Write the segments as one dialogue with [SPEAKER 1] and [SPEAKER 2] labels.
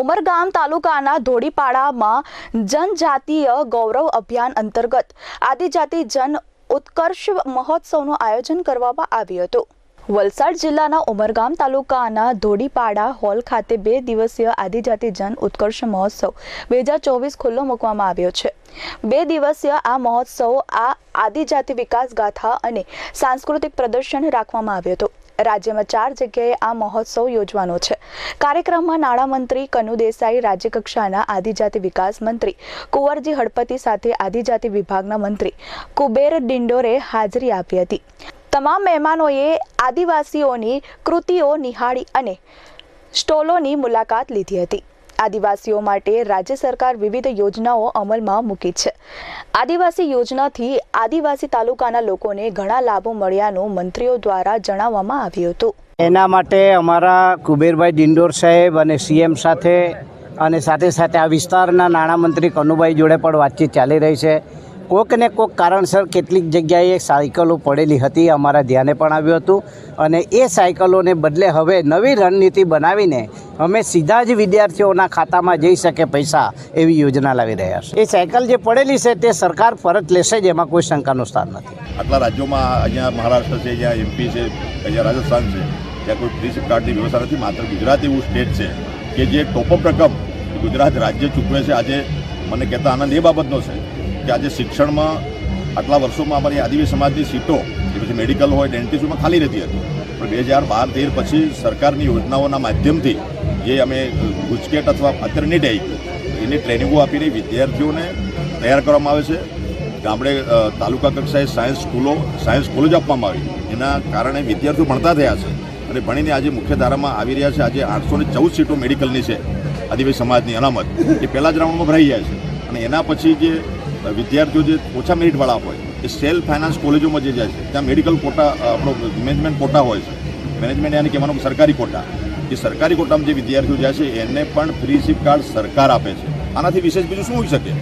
[SPEAKER 1] ઉમરગામ તાલુકાના ધોડીપાડામાં જનજાતીય ગૌરવ અભિયાન અંતર્ગત આદિજાતિ જન ઉત્કર્ષ મહોત્સવનું આયોજન કરવામાં આવ્યું હતું. વલસાડ જિલ્લાના ઉમરગામ તાલુકાના ધોડીપાડા હોલ ખાતે બે દિવસીય આદિજાતિ જન ઉત્કર્ષ મહોત્સવ બે હજાર ચોવીસ ખુલ્લો મૂકવામાં આવ્યો છે. બે દિવસીય આ મહોત્સવ આ આદિજાતિ વિકાસ ગાથા અને સાંસ્કૃતિક પ્રદર્શન રાખવામાં આવ્યું હતું. રાજ્યમાં ચાર જગ્યાએ આ મહોત્સવ યોજવાનો છે. કાર્યક્રમમાં નાણામંત્રી કનુ દેસાઈ, રાજ્યકક્ષાના આદિજાતિ વિકાસ મંત્રી કુંવરજી હળપતિ સાથે આદિજાતિ વિભાગના મંત્રી કુબેર ડિંડોરે હાજરી આપી હતી. તમામ મહેમાનોએ આદિવાસીઓની કૃતિઓ નિહાળી અને સ્ટોલોની મુલાકાત લીધી હતી. આદિવાસીઓ માટે રાજ્ય સરકાર વિવિધ યોજનાઓ અમલમાં મૂકી છે. આદિવાસી યોજનાથી આદિવાસી તાલુકાના લોકોને ઘણા લાભો મળ્યાનું મંત્રીઓ દ્વારા જણાવવામાં આવ્યું હતું.
[SPEAKER 2] એના માટે અમારા કુબેરભાઈ ડિંડોર સાહેબ અને સીએમ સાથે અને સાથે સાથે આ વિસ્તારના નાણામંત્રી કનુભાઈ જોડે પણ વાતચીત ચાલી રહી છે. કોક ને કોક કારણસર કેટલીક જગ્યાએ સાયકલો પડેલી હતી, અમારા ધ્યાને પણ આવ્યું હતું. અને એ સાયકલોને બદલે હવે નવી રણનીતિ બનાવીને અમે સીધા જ વિદ્યાર્થીઓના ખાતામાં જઈ શકે પૈસા એવી યોજના લાવી રહ્યા છે. એ સાયકલ જે પડેલી છે, તે સરકાર પરત લેશે જ, એમાં કોઈ શંકાનું સ્થાન નથી.
[SPEAKER 3] આટલા રાજ્યોમાં અહીંયા મહારાષ્ટ્ર છે, જ્યાં એમપી છે, અહીંયા રાજસ્થાન છે, ત્યાં કોઈ ફ્રી કાર્ડની વ્યવસ્થા નથી. માત્ર ગુજરાત એવું સ્ટેટ છે કે જે ટોપઅપ રકમ ગુજરાત રાજ્ય ચૂકવે છે. આજે મને કહેતા આનંદ એ બાબતનો છે કે આજે શિક્ષણમાં આટલા વર્ષોમાં અમારી આદિવાસી સમાજની સીટો કે પછી મેડિકલ હોય ડેન્ટિસ્ટમાં ખાલી રહેતી હતી. પણ બે હજાર બાર તેર પછી સરકારની યોજનાઓના માધ્યમથી જે અમે ગુજકેટ અથવા અત્યારે નીટ આવી એની ટ્રેનિંગો આપીને વિદ્યાર્થીઓને તૈયાર કરવામાં આવે છે. ગામડે તાલુકા કક્ષાએ સાયન્સ સ્કૂલો સાયન્સ કોલેજ આપવામાં આવી. એના કારણે વિદ્યાર્થીઓ ભણતા થયા છે અને ભણીને આજે મુખ્ય ધારામાં આવી રહ્યા છે. આજે આઠસો ને ચૌદ સીટો મેડિકલની છે, આદિવાસી સમાજની અનામત. એ પહેલા જ રાઉન્ડમાં ભરાઈ જાય છે. અને એના પછી જે વિદ્યાર્થીઓ જે ઓછા મેરિટવાળા હોય, એ સેલ્ફ ફાઇનાન્સ કોલેજોમાં જે જાય છે, ત્યાં મેડિકલ કોટા આપણો મેનેજમેન્ટ કોટા હોય છે. મેનેજમેન્ટ યાની કહેવાનો સરકારી કોટા એ સરકારી કોટામાં જે વિદ્યાર્થીઓ જાય છે, એને પણ ફ્રી સીપ કાર્ડ સરકાર આપે છે. આનાથી વિશેષ બીજું શું હોઈ શકે?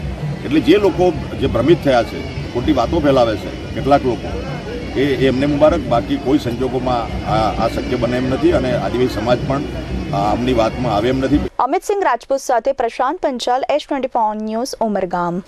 [SPEAKER 3] એટલે જે લોકો જે ભ્રમિત થયા છે, ખોટી વાતો ફેલાવે છે, કેટલાક લોકો, એ એમને મુબારક. બાકી કોઈ સંજોગોમાં આ આ શક્ય બને એમ નથી અને આદિવાસી સમાજ પણ આમની વાતમાં આવે એમ નથી.
[SPEAKER 1] અમિત સિંહ રાજપૂત સાથે Prashant Panchal S twenty news Umargam.